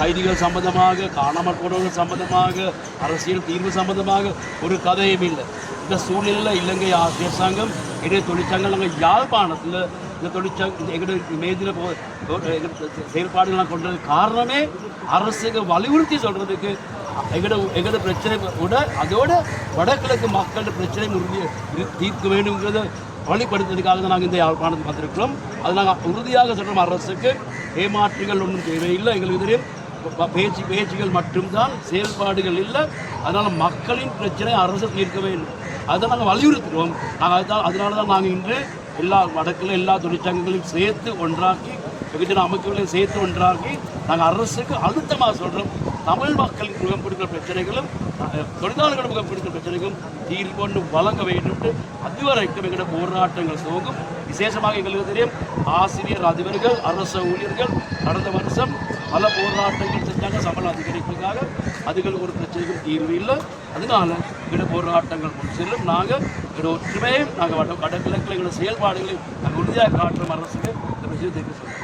கைதிகள் சம்பந்தமாக காணாமல் போனவர்கள் சம்பந்தமாக அரசியல் தீர்வு சம்பந்தமாக ஒரு கதையும் இல்லை. இந்த சூழ்நிலையில் இலங்கை அரசாங்கம் இடையே தொழிற்சங்கம் நாங்கள் யாழ்ப்பாணத்தில் இந்த தொழிற்சங்க எங்களுடைய மேதில் போ செயல்பாடுகள்லாம் கொண்டது காரணமே அரசுக்கு வலியுறுத்தி சொல்கிறதுக்கு எங்களோட எங்களோட பிரச்சனை விட அதோட வடகிழக்கு மக்களோட பிரச்சனை உறுதி தீர்க்க வேண்டும்ங்கிறத வழிப்படுத்துறதுக்காக தான் நாங்கள் இந்த யாழ்ப்பாணத்துக்கு வந்திருக்கிறோம். அது நாங்கள் உறுதியாக சொல்கிறோம் அரசுக்கு. ஏமாற்றுகள் ஒன்றும் தேவையில்லை. எங்களுக்கு தெரியும் பேச்சு பேச்சுகள் மட்டும்தான் செயல்பாடுகள் இல்லை. அதனால் மக்களின் பிரச்சனை அரசு தீர்க்க வேண்டும் அதை நாங்கள் வலியுறுத்துகிறோம் நாங்கள் அதுதான் அதனால தான் நாங்கள் இன்று எல்லா வடக்கில் எல்லா தொழிற்சங்கங்களையும் சேர்த்து ஒன்றாக்கி வெகுஜன அமைப்புகளையும் சேர்த்து ஒன்றாக்கி நாங்கள் அரசுக்கு அழுத்தமாக சொல்கிறோம் தமிழ் மக்களின் முகம் கொடுக்கிற பிரச்சனைகளும் தொழிலாளர்கள் முகம் கொடுக்கிற பிரச்சனைகளும் தீர்வு கொண்டு வழங்க வேண்டும் என்று அதுவரைக்கும் எங்களோட போராட்டங்கள் சோகும். விசேஷமாக எங்களுக்கு தெரியும். ஆசிரியர் அதிபர்கள் அரசு ஊழியர்கள் கடந்த வருஷம் பல போராட்டங்கள் செஞ்சாங்க. சம்பள அதிகரிப்புக்காக அதுகள் ஒரு பிரச்சனைகள் தீர்வு இல்லை. அதனால இட போராட்டங்கள் முன் செல்லும். நாங்கள் இட ஒற்றுமையும் நாங்கள் வட வடகிழக்கில் எங்களோட செயல்பாடுகளை நாங்கள் உறுதியாக காட்டுறோம் அரசுக்கு. இந்த பிரச்சனை சொல்லுவோம்